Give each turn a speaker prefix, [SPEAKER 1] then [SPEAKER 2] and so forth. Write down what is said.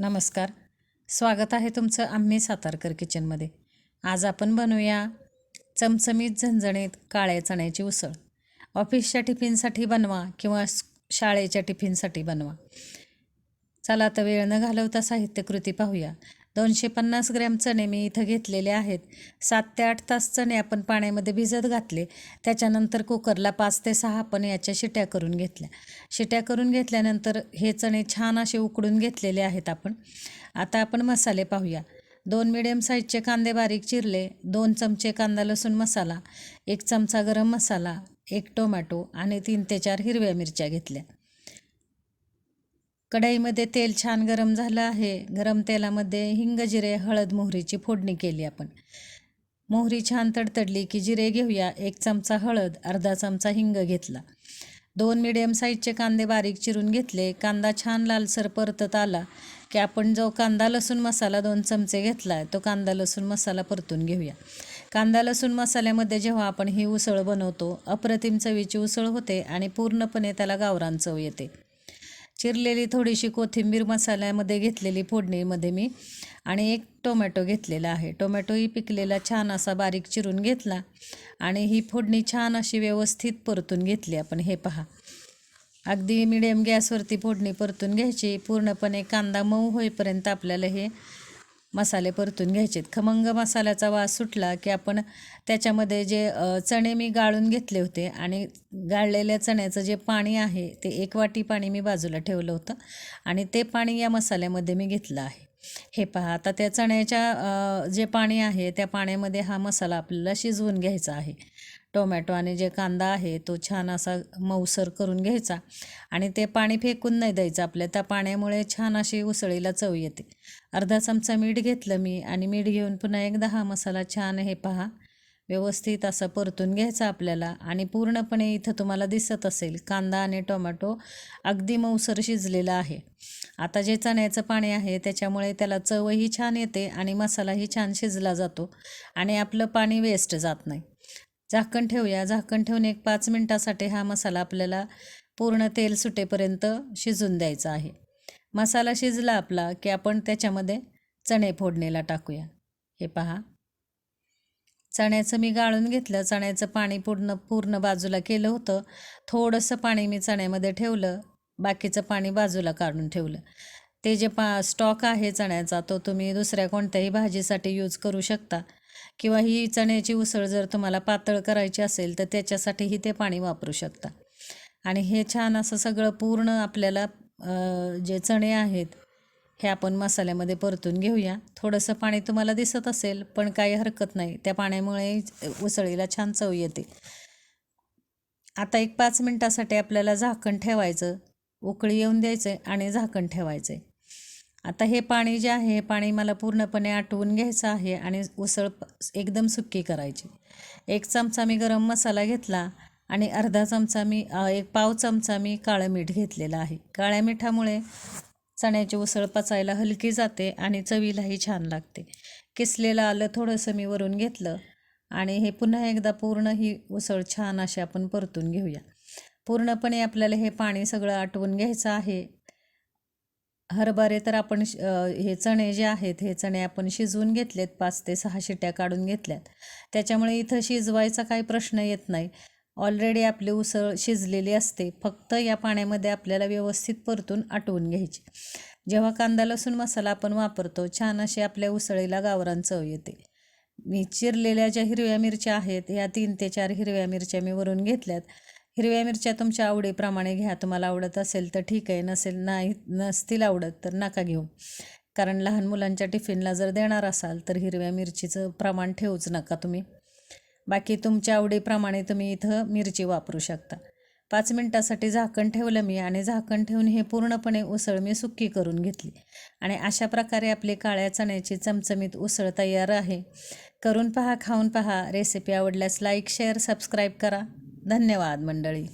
[SPEAKER 1] नमस्कार. स्वागत आहे तुमचं आम्ही सातारकर किचनमध्ये. आज आपण बनवूया चमचमीत झणझणीत काळ्या चण्याची उसळ. ऑफिसच्या टिफिनसाठी बनवा किंवा शाळेच्या टिफिनसाठी बनवा. चला आता वेळ न घालवता साहित्यकृती पाहूया. दोनशे पन्नास ग्रॅम चणे मी इथं घेतलेले आहेत. सात ते आठ तास चणे आपण पाण्यामध्ये भिजत घातले. त्याच्यानंतर कुकरला पाच ते सहा आपण याच्या शिट्या करून घेतल्या. शिट्या करून घेतल्यानंतर हे चणे छान असे उकडून घेतलेले आहेत आपण. आता आपण मसाले पाहूया. दोन मिडियम साईजचे कांदे बारीक चिरले. दोन चमचे कांदा लसूण मसाला. एक चमचा गरम मसाला. एक टोमॅटो आणि तीन ते चार हिरव्या मिरच्या घेतल्या. कढईमध्ये तेल छान गरम झालं आहे. गरम तेलामध्ये हिंग जिरे हळद मोहरीची फोडणी केली आपण. मोहरी छान तडतडली की जिरे घेऊया. एक चमचा हळद अर्धा चमचा हिंग घेतला. दोन मिडियम साईजचे कांदे बारीक चिरून घेतले. कांदा छान लालसर परतत आला की आपण जो कांदा लसूण मसाला दोन चमचे घेतला आहे तो कांदा लसूण मसाला परतून घेऊया. कांदा लसूण मसाल्यामध्ये जेव्हा आपण ही उसळ बनवतो अप्रतिम चवीची उसळ होते आणि पूर्णपणे त्याला गावरान चव येते. चिरलेली थोडीशी कोथिंबीर मसाल्यामध्ये घेतलेली फोडणीमध्ये मी आणि एक टोमॅटो घेतलेला आहे. टोमॅटोही पिकलेला छान असा बारीक चिरून घेतला आणि ही फोडणी छान अशी व्यवस्थित परतून घेतली आपण. हे पहा. अगदी मिडियम गॅसवरती फोडणी परतून घ्यायची. पूर्णपणे कांदा मऊ होईपर्यंत आपल्याला हे मसाले परतून घ्यायचेत. खमंग मसाल्याचा वास सुटला की आपण त्याच्यामध्ये जे चणे मी गाळून घेतले होते आणि गाळलेल्या चण्याचं जे पाणी आहे ते एक वाटी पाणी मी बाजूला ठेवलं होतं आणि ते पाणी या मसाल्यामध्ये मी घेतलं आहे. हे पहा आता त्या चण्याच्या जे पाणी आहे त्या पाण्यामध्ये हा मसाला आपल्याला शिजवून घ्यायचा आहे. टोमॅटो आणि जे कांदा आहे तो छान असा मऊसर करून घ्यायचा आणि ते पाणी फेकून नाही द्यायचं आपल्या त्या पाण्यामुळे छान अशी उसळीला चव येते. अर्धा चमचा मीठ घेतलं मी आणि मीठ घेऊन पुन्हा एकदा हा मसाला छान हे पहा. व्यवस्थित असं परतून घ्यायचा आपल्याला आणि पूर्णपणे इथं तुम्हाला दिसत असेल कांदा आणि टोमॅटो अगदी मऊसर शिजलेला आहे. आता जे चण्याचं पाणी आहे त्याच्यामुळे त्याला चवही छान येते आणि मसालाही छान शिजला जातो आणि आपलं पाणी वेस्ट जात नाही. झाकण ठेवूया. झाकण ठेवून एक पाच मिनटासाठी हा मसाला आपल्याला पूर्ण तेल सुटेपर्यंत शिजून द्यायचा आहे. मसाला शिजला आपला की आपण त्याच्यामध्ये चणे फोडणीला टाकूया. हे पहा. चण्याचं मी गाळून घेतलं. चण्याचं पाणी पूर्ण पूर्ण बाजूला केलं होतं. थोडंसं पाणी मी चण्यामध्ये ठेवलं. बाकीचं पाणी बाजूला काढून ठेवलं. ते जे पा स्टॉक आहे चण्याचा तो तुम्ही दुसऱ्या कोणत्याही भाजीसाठी यूज करू शकता. किंवा ही चण्याची उसळ जर तुम्हाला पातळ करायची असेल तर त्याच्यासाठीही ते पाणी वापरू शकता. आणि हे छान असं सगळं पूर्ण आपल्याला जे चणे आहेत हे आपण मसाल्यामध्ये परतून घेऊया. थोडंसं पाणी तुम्हाला दिसत असेल पण काही हरकत नाही. त्या पाण्यामुळे उसळीला छान चव येते. आता एक पाच मिनटासाठी आपल्याला झाकण ठेवायचं. उकळी येऊन द्यायचं आणि झाकण ठेवायचं आता हे पाणी जे आहे हे पाणी मला पूर्णपणे आटवून घ्यायचं आहे आणि उसळ प- एकदम सुक्की करायची. एक चमचा मी गरम मसाला घेतला आणि अर्धा चमचा मी एक पाव चमचा मी काळं मीठ घेतलेलं आहे. काळ्या मिठामुळे चण्याची उसळ पचायला हलकी जाते आणि चवीलाही छान लागते. किसलेलं आलं थोडंसं मी वरून घेतलं आणि हे पुन्हा एकदा पूर्ण ही उसळ छान अशी आपण परतून घेऊया. पूर्णपणे आपल्याला हे पाणी सगळं आटवून घ्यायचं आहे. हरभरे तर आपण श- हे चणे जे आहेत हे चणे आपण शिजवून घेतलेत पाच ते सहा शिट्या काढून घेतल्यात. त्याच्यामुळे इथं शिजवायचा काही प्रश्न येत नाही. ऑलरेडी आपली उसळ शिजलेली असते. फक्त या पाण्यामध्ये आपल्याला व्यवस्थित परतून आटवून घ्यायची. जेव्हा कांदा लसूण मसाला आपण वापरतो छान अशी आपल्या उसळीला गावरान चव येते. मी चिरलेल्या ज्या हिरव्या मिरच्या आहेत ह्या तीन ते चार हिरव्या मिरच्या मी वरून घेतल्यात. हिरव्या मिरच्या तुमच्या आवडीप्रमाणे घ्या. तुम्हाला आवडत असेल तर ठीक आहे नसेल नाही नसतील आवडत तर नका घेऊ. कारण लहान मुलांच्या टिफिनला जर देणार असाल तर हिरव्या मिरचीचं प्रमाण ठेवूच नका तुम्ही. बाकी तुमच्या आवडीप्रमाणे तुम्ही इथं मिरची वापरू शकता. पाच मिनटासाठी झाकण ठेवलं मी आणि झाकण ठेवून हे पूर्णपणे उसळ मी सुक्की करून घेतली. आणि अशा प्रकारे आपली काळ्या चण्याची चमचमीत उसळ तयार आहे. करून पहा खाऊन पहा. रेसिपी आवडल्यास लाईक शेअर सबस्क्राईब करा. धन्यवाद मंडळी.